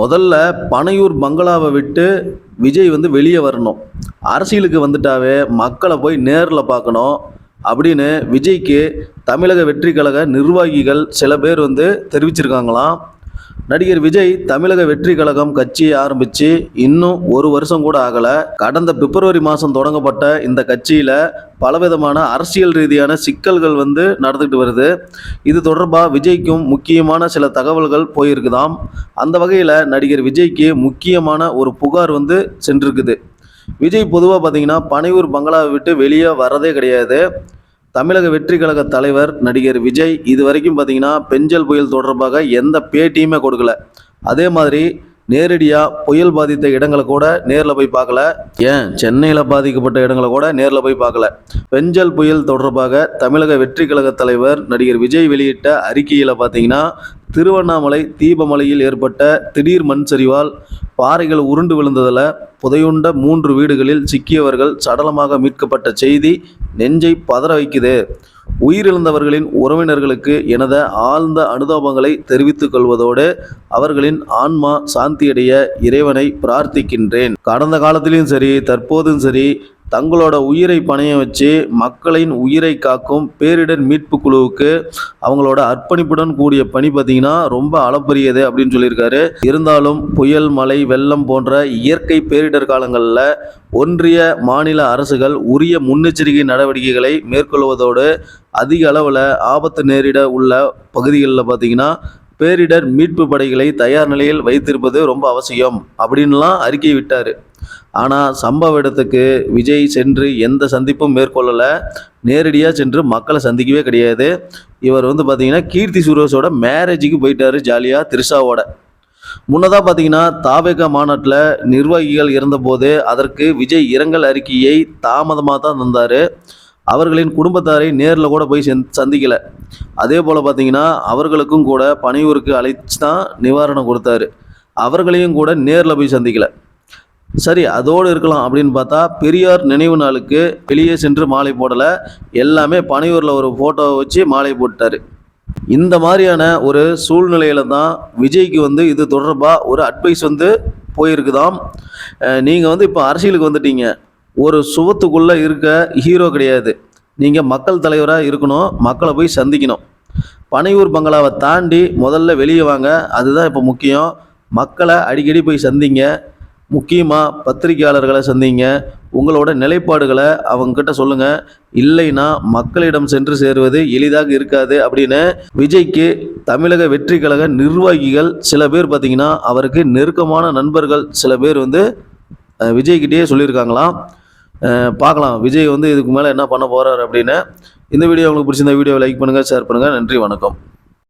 முதல்ல பனையூர் பங்களாவை விட்டு விஜய் வந்து வெளியே வரணும். அரசியலுக்கு வந்துட்டாவே மக்களை போய் நேரில் பார்க்கணும் அப்படின்னு விஜய்க்கு தமிழக வெற்றி கழக நிர்வாகிகள் சில பேர் வந்து தெரிவிச்சிருக்காங்களாம். நடிகர் விஜய் தமிழக வெற்றி கழகம் கட்சியை ஆரம்பித்து இன்னும் ஒரு வருஷம் கூட ஆகலை. கடந்த பிப்ரவரி மாதம் தொடங்கப்பட்ட இந்த கட்சியில் பலவிதமான அரசியல் ரீதியான சிக்கல்கள் வந்து நடந்துக்கிட்டு வருது. இது தொடர்பாக விஜய்க்கும் முக்கியமான சில தகவல்கள் போயிருக்குதாம். அந்த வகையில் நடிகர் விஜய்க்கு முக்கியமான ஒரு புகார் வந்து சென்றிருக்குது. விஜய் பொதுவாக பார்த்தீங்கன்னா பனையூர் பங்களாவை விட்டு வெளியே வரதே கிடையாது. தமிழக வெற்றி கழக தலைவர் நடிகர் விஜய் இது வரைக்கும் பார்த்தீங்கன்னா பெஞ்சல் புயல் தொடர்பாக எந்த பேட்டியுமே கொடுக்கல. அதே மாதிரி நேரடியாக புயல் பாதித்த இடங்களை கூட நேரில் போய் பார்க்கல. ஏன்? சென்னையில் பாதிக்கப்பட்ட இடங்களை கூட நேரில் போய் பார்க்கல. பெஞ்சல் புயல் தொடர்பாக தமிழக வெற்றி கழக தலைவர் நடிகர் விஜய் வெளியிட்ட அறிக்கையில் பார்த்தீங்கன்னா திருவண்ணாமலை தீபமலையில் ஏற்பட்ட திடீர் மண் சரிவால் பாறைகள் உருண்டு விழுந்ததில் புதையுண்ட மூன்று வீடுகளில் சிக்கியவர்கள் சடலமாக மீட்கப்பட்ட செய்தி நெஞ்சை பதற வைக்குது. உயிரிழந்தவர்களின் உறவினர்களுக்கு எனது ஆழ்ந்த அனுதாபங்களை தெரிவித்துக் கொள்வதோடு அவர்களின் ஆன்மா சாந்தியடைய இறைவனை பிரார்த்திக்கின்றேன். கடந்த காலத்திலும் சரி தற்போதும் சரி தங்களோட உயிரை பணைய வச்சு மக்களின் உயிரை காக்கும் பேரிடர் மீட்பு குழுவுக்கு அவங்களோட அர்ப்பணிப்புடன் கூடிய பணி பார்த்தீங்கன்னா ரொம்ப அளப்பரியது அப்படின்னு சொல்லியிருக்காரு. இருந்தாலும் புயல் மழை வெள்ளம் போன்ற இயற்கை பேரிடர் காலங்களில் ஒன்றிய மாநில அரசுகள் உரிய முன்னெச்சரிக்கை நடவடிக்கைகளை மேற்கொள்வதோடு அதிக அளவில் ஆபத்து நேரிட உள்ள பகுதிகளில் பார்த்தீங்கன்னா பேரிடர் மீட்பு படைகளை தயார் நிலையில் வைத்திருப்பது ரொம்ப அவசியம் அப்படின்லாம் அறிக்கை விட்டார். ஆனால் சம்பவ இடத்துக்கு விஜய் சென்று எந்த சந்திப்பும் மேற்கொள்ளலை. நேரடியாக சென்று மக்களை சந்திக்கவே கிடையாது. இவர் வந்து பார்த்தீங்கன்னா கீர்த்தி சுரேஷோட மேரேஜுக்கு போயிட்டாரு ஜாலியாக திரிஷாவோட. முன்னதாக பார்த்தீங்கன்னா தாவேகா மாநாட்டில் நிர்வாகிகள் இருந்தபோது அதற்கு விஜய் இரங்கல் அறிக்கையை தாமதமாக தான் தந்தார். அவர்களின் குடும்பத்தாரை நேரில் கூட போய் சந் சந்திக்கலை. அதே போல் பார்த்தீங்கன்னா அவர்களுக்கும் கூட பணியூருக்கு அழைச்சி தான் நிவாரணம் கொடுத்தாரு. அவர்களையும் கூட நேரில் போய் சந்திக்கலை. சரி அதோடு இருக்கலாம் அப்படின்னு பார்த்தா பெரியார் நினைவு நாளுக்கு வெளியே சென்று மாலை போடலை. எல்லாமே பனையூரில் ஒரு ஃபோட்டோவை வச்சு மாலை போட்டார் இந்த மாதிரியான ஒரு சூழ்நிலையில தான் விஜய்க்கு வந்து இது தொடர்பாக ஒரு அட்வைஸ் வந்து போயிருக்குதாம். நீங்கள் வந்து இப்போ அரசியலுக்கு வந்துட்டீங்க. ஒரு சுவத்துக்குள்ளே இருக்க ஹீரோ கிடையாது. நீங்கள் மக்கள் தலைவராக இருக்கணும் மக்களை போய் சந்திக்கணும். பனையூர் பங்களாவை தாண்டி முதல்ல வெளியே வாங்க அதுதான் இப்போ முக்கியம். மக்களை அடிக்கடி போய் சந்திங்க. முக்கியமாக பத்திரிகையாளர்களை சந்திங்க. உங்களோட நிலைப்பாடுகளை அவங்கக்கிட்ட சொல்லுங்கள் இல்லைன்னா மக்களிடம் சென்று சேருவது எளிதாக இருக்காது அப்படின்னு விஜய்க்கு தமிழக வெற்றி கழக நிர்வாகிகள் சில பேர் பார்த்தீங்கன்னா அவருக்கு நெருக்கமான நண்பர்கள் சில பேர் வந்து அஹ், சொல்லியிருக்காங்களாம். பார்க்கலாம். விஜய் வந்து இதுக்கு மேலே என்ன பண்ண போகிறார் அப்படின்னு. இந்த வீடியோ உங்களுக்கு பிடிச்சிருந்த வீடியோவை லைக் பண்ணுங்கள் ஷேர் பண்ணுங்கள் நன்றி வணக்கம்.